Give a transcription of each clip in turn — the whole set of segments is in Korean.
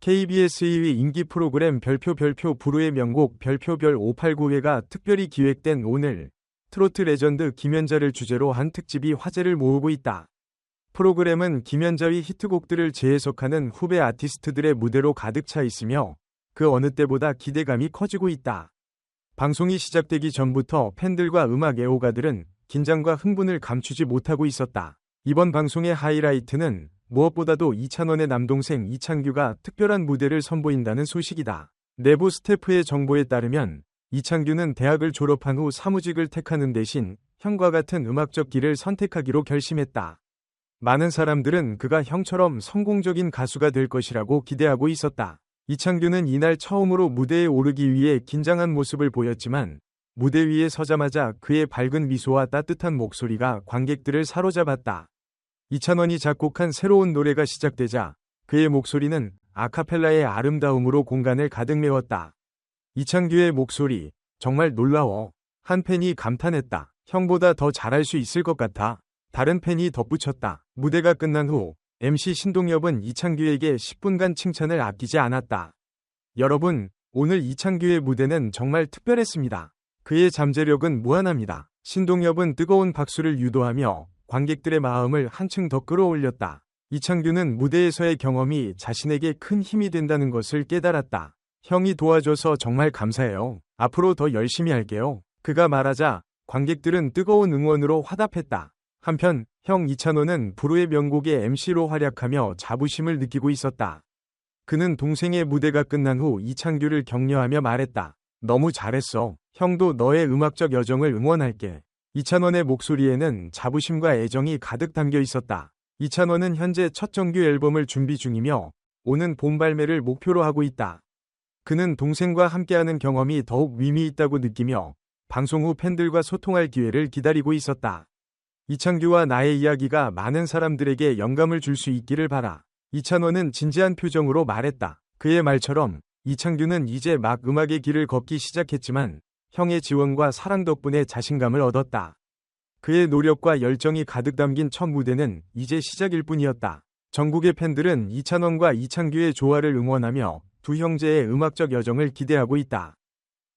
KBS 2위 인기 프로그램 별표 별표 부르의 명곡 별표별 589회가 특별히 기획된 오늘 트로트 레전드 김연자를 주제로 한 특집이 화제를 모으고 있다. 프로그램은 김연자의 히트곡들을 재해석하는 후배 아티스트들의 무대로 가득 차 있으며 그 어느 때보다 기대감이 커지고 있다. 방송이 시작되기 전부터 팬들과 음악 애호가들은 긴장과 흥분을 감추지 못하고 있었다. 이번 방송의 하이라이트는 무엇보다도 이찬원의 남동생 이창규가 특별한 무대를 선보인다는 소식이다. 내부 스태프의 정보에 따르면 이창규는 대학을 졸업한 후 사무직을 택하는 대신 형과 같은 음악적 길을 선택하기로 결심했다. 많은 사람들은 그가 형처럼 성공적인 가수가 될 것이라고 기대하고 있었다. 이창규는 이날 처음으로 무대에 오르기 위해 긴장한 모습을 보였지만 무대 위에 서자마자 그의 밝은 미소와 따뜻한 목소리가 관객들을 사로잡았다. 이찬원이 작곡한 새로운 노래가 시작되자 그의 목소리는 아카펠라의 아름다움으로 공간을 가득 메웠다. 이창규의 목소리, 정말 놀라워. 한 팬이 감탄했다. 형보다 더 잘할 수 있을 것 같아. 다른 팬이 덧붙였다. 무대가 끝난 후 MC 신동엽은 이창규에게 10분간 칭찬을 아끼지 않았다. 여러분, 오늘 이창규의 무대는 정말 특별했습니다. 그의 잠재력은 무한합니다. 신동엽은 뜨거운 박수를 유도하며 관객들의 마음을 한층 더 끌어올렸다. 이창규는 무대에서의 경험이 자신에게 큰 힘이 된다는 것을 깨달았다. 형이 도와줘서 정말 감사해요. 앞으로 더 열심히 할게요. 그가 말하자 관객들은 뜨거운 응원으로 화답했다. 한편 형 이찬호는 부르의 명곡의 MC로 활약하며 자부심을 느끼고 있었다. 그는 동생의 무대가 끝난 후 이창규를 격려하며 말했다. 너무 잘했어. 형도 너의 음악적 여정을 응원할게. 이찬원의 목소리에는 자부심과 애정이 가득 담겨 있었다. 이찬원은 현재 첫 정규 앨범을 준비 중이며 오는 봄 발매를 목표로 하고 있다. 그는 동생과 함께하는 경험이 더욱 의미 있다고 느끼며 방송 후 팬들과 소통할 기회를 기다리고 있었다. 이창규와 나의 이야기가 많은 사람들에게 영감을 줄 수 있기를 바라. 이찬원은 진지한 표정으로 말했다. 그의 말처럼 이창규는 이제 막 음악의 길을 걷기 시작했지만 형의 지원과 사랑 덕분에 자신감을 얻었다. 그의 노력과 열정이 가득 담긴 첫 무대는 이제 시작일 뿐이었다. 전국의 팬들은 이찬원과 이창규의 조화를 응원하며 두 형제의 음악적 여정을 기대하고 있다.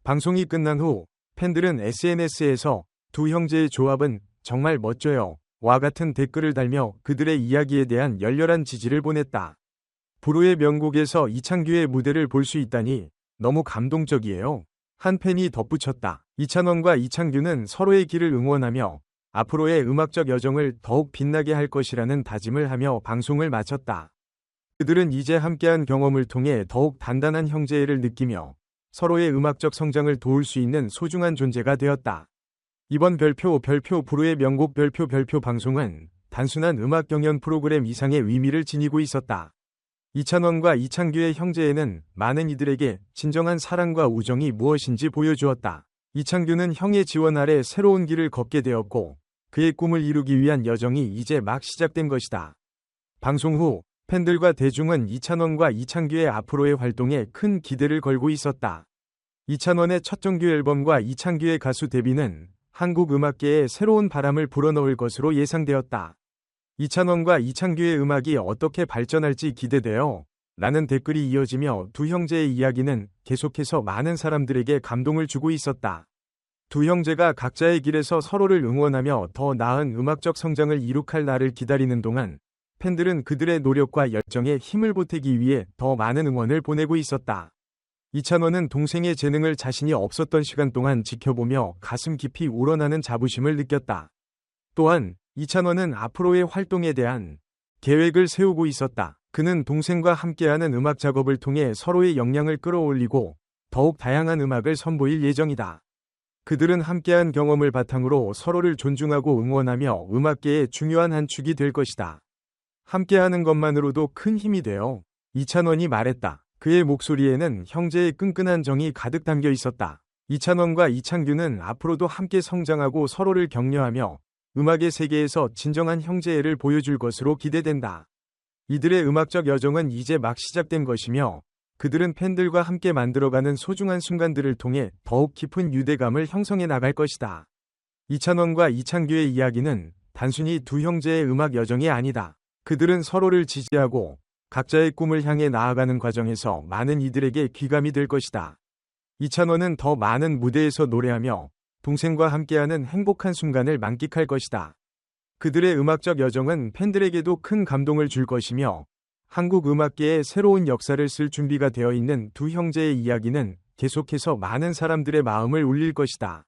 방송이 끝난 후 팬들은 SNS에서 두 형제의 조합은 정말 멋져요. 와 같은 댓글을 달며 그들의 이야기에 대한 열렬한 지지를 보냈다. 불후의 명곡에서 이창규의 무대를 볼 수 있다니 너무 감동적이에요. 한 팬이 덧붙였다. 이찬원과 이창규는 서로의 길을 응원하며 앞으로의 음악적 여정을 더욱 빛나게 할 것이라는 다짐을 하며 방송을 마쳤다. 그들은 이제 함께한 경험을 통해 더욱 단단한 형제애를 느끼며 서로의 음악적 성장을 도울 수 있는 소중한 존재가 되었다. 이번 별표 별표 부르의 명곡 별표 별표 방송은 단순한 음악 경연 프로그램 이상의 의미를 지니고 있었다. 이찬원과 이창규의 형제에는 많은 이들에게 진정한 사랑과 우정이 무엇인지 보여주었다. 이창규는 형의 지원 아래 새로운 길을 걷게 되었고 그의 꿈을 이루기 위한 여정이 이제 막 시작된 것이다. 방송 후 팬들과 대중은 이찬원과 이창규의 앞으로의 활동에 큰 기대를 걸고 있었다. 이찬원의 첫 정규 앨범과 이창규의 가수 데뷔는 한국 음악계에 새로운 바람을 불어넣을 것으로 예상되었다. 이찬원과 이창규의 음악이 어떻게 발전할지 기대되어 라는 댓글이 이어지며 두 형제의 이야기는 계속해서 많은 사람들에게 감동을 주고 있었다. 두 형제가 각자의 길에서 서로를 응원하며 더 나은 음악적 성장을 이룩할 날을 기다리는 동안 팬들은 그들의 노력과 열정에 힘을 보태기 위해 더 많은 응원을 보내고 있었다. 이찬원은 동생의 재능을 자신이 없었던 시간 동안 지켜보며 가슴 깊이 우러나는 자부심을 느꼈다. 또한 이찬원은 앞으로의 활동에 대한 계획을 세우고 있었다. 그는 동생과 함께하는 음악 작업을 통해 서로의 역량을 끌어올리고 더욱 다양한 음악을 선보일 예정이다. 그들은 함께한 경험을 바탕으로 서로를 존중하고 응원하며 음악계의 중요한 한 축이 될 것이다. 함께하는 것만으로도 큰 힘이 되어 이찬원이 말했다. 그의 목소리에는 형제의 끈끈한 정이 가득 담겨 있었다. 이찬원과 이창규는 앞으로도 함께 성장하고 서로를 격려하며 음악의 세계에서 진정한 형제애를 보여줄 것으로 기대된다. 이들의 음악적 여정은 이제 막 시작된 것이며 그들은 팬들과 함께 만들어가는 소중한 순간들을 통해 더욱 깊은 유대감을 형성해 나갈 것이다. 이찬원과 이창규의 이야기는 단순히 두 형제의 음악 여정이 아니다. 그들은 서로를 지지하고 각자의 꿈을 향해 나아가는 과정에서 많은 이들에게 귀감이 될 것이다. 이찬원은 더 많은 무대에서 노래하며 동생과 함께하는 행복한 순간을 만끽할 것이다. 그들의 음악적 여정은 팬들에게도 큰 감동을 줄 것이며 한국 음악계에 새로운 역사를 쓸 준비가 되어 있는 두 형제의 이야기는 계속해서 많은 사람들의 마음을 울릴 것이다.